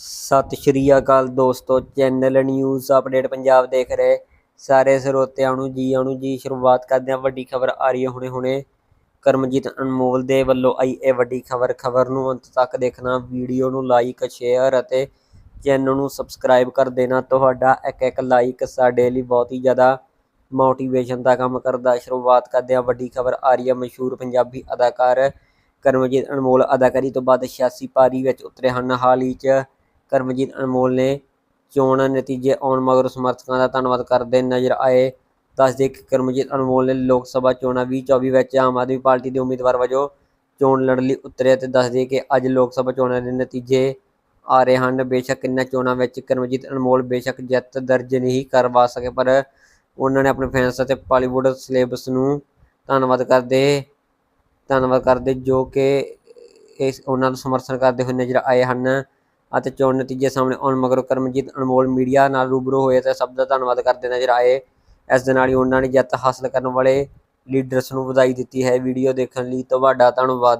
ਸਤਿ ਸ਼੍ਰੀ ਅਕਾਲ ਦੋਸਤੋ, channel news update Punjab ਦੇਖ ਰਹੇ ਸਾਰੇ ਸਰੋਤਿਆਂ ਨੂੰ ਜੀ ਆਣੂ ਜੀ, ਸ਼ੁਰੂਆਤ ਕਰਦੇ ਹਾਂ ਵੱਡੀ ਖਬਰ ਆ ਰਹੀ ਹੈ ਹੁਣੇ ਹੁਣੇ। ਕਰਮਜੀਤ ਅਨਮੋਲ ਦੇ ਵੱਲੋਂ ਆਈ ਇਹ ਵੱਡੀ ਖਬਰ ਖਬਰ ਨੂੰ ਅੰਤ ਤੱਕ ਦੇਖਣਾ, ਵੀਡੀਓ ਨੂੰ ਲਾਈਕ ਸ਼ੇਅਰ ਅਤੇ ਚੈਨਲ ਨੂੰ ਸਬਸਕ੍ਰਾਈਬ ਕਰ ਦੇਣਾ। ਤੁਹਾਡਾ ਇੱਕ ਇੱਕ ਲਾਈਕ ਸਾਡੇ ਲਈ ਬਹੁਤ ਹੀ ਜ਼ਿਆਦਾ ਮੋਟੀਵੇਸ਼ਨ ਦਾ ਕੰਮ ਕਰਦਾ। ਸ਼ੁਰੂਆਤ ਕਰਦੇ ਹਾਂ, ਵੱਡੀ ਖਬਰ ਆ ਰਹੀ ਹੈ ਮਸ਼ਹੂਰ ਪੰਜਾਬੀ ਅਦਾਕਾਰ ਕਰਮਜੀਤ ਅਨਮੋਲ ਅਦਾਕਾਰੀ ਤੋਂ ਬਾਅਦ 86 ਪਾਰੀ ਵਿੱਚ ਉਤਰੇ ਹਨ। ਹਾਲ ਹੀ 'ਚ ਕਰਮਜੀਤ ਅਨਮੋਲ ਨੇ ਚੋਣ ਨਤੀਜੇ ਆਉਣ ਮਗਰੋਂ ਸਮਰਥਕਾਂ ਦਾ ਧੰਨਵਾਦ ਕਰਦੇ ਨਜ਼ਰ ਆਏ। ਦੱਸਦੇ ਕਿ ਕਰਮਜੀਤ ਅਨਮੋਲ ਨੇ ਲੋਕ ਸਭਾ ਚੋਣਾਂ 2024 ਵਿੱਚ ਆਮ ਆਦਮੀ ਪਾਰਟੀ ਦੇ ਉਮੀਦਵਾਰ ਵਜੋਂ ਚੋਣ ਲੜਨ ਲਈ ਉਤਰੇ ਤੇ ਦੱਸਦੇ ਕਿ ਅੱਜ ਲੋਕ ਸਭਾ ਚੋਣਾਂ ਦੇ ਨਤੀਜੇ ਆ ਰਹੇ ਹਨ। ਬੇਸ਼ੱਕ ਇਨ੍ਹਾਂ ਚੋਣਾਂ ਵਿੱਚ ਕਰਮਜੀਤ ਅਨਮੋਲ ਬੇਸ਼ੱਕ ਜਿੱਤ ਦਰਜ ਨਹੀਂ ਕਰਵਾ ਸਕੇ, ਪਰ ਉਹਨਾਂ ਨੇ ਆਪਣੇ ਫੈਨਸ ਅਤੇ ਬਾਲੀਵੁੱਡ ਸਿਲੇਬਸ ਨੂੰ ਧੰਨਵਾਦ ਕਰਦੇ ਧੰਨਵਾਦ ਕਰਦੇ ਜੋ ਕਿ ਇਸ ਉਹਨਾਂ ਨੂੰ ਸਮਰਥਨ ਕਰਦੇ ਹੋਏ ਨਜ਼ਰ ਆਏ ਹਨ। ਅਤੇ ਚੋਣ ਨਤੀਜੇ ਸਾਹਮਣੇ ਆਉਣ, ਮਗਰੋਂ ਕਰਮਜੀਤ ਅਨਮੋਲ ਮੀਡੀਆ ਨਾਲ ਰੂਬਰੂ ਹੋਏ ਤੇ ਸਭ ਦਾ ਧੰਨਵਾਦ ਕਰਦੇ ਨਜ਼ਰ ਆਏ ਇਸ ਦੇ ਨਾਲ ਹੀ ਉਹਨਾਂ ਨੇ ਜਿੱਤ ਹਾਸਲ ਕਰਨ ਵਾਲੇ ਲੀਡਰਸ ਨੂੰ ਵਧਾਈ ਦਿੱਤੀ ਹੈ। ਵੀਡੀਓ ਦੇਖਣ ਲਈ ਤੁਹਾਡਾ ਧੰਨਵਾਦ।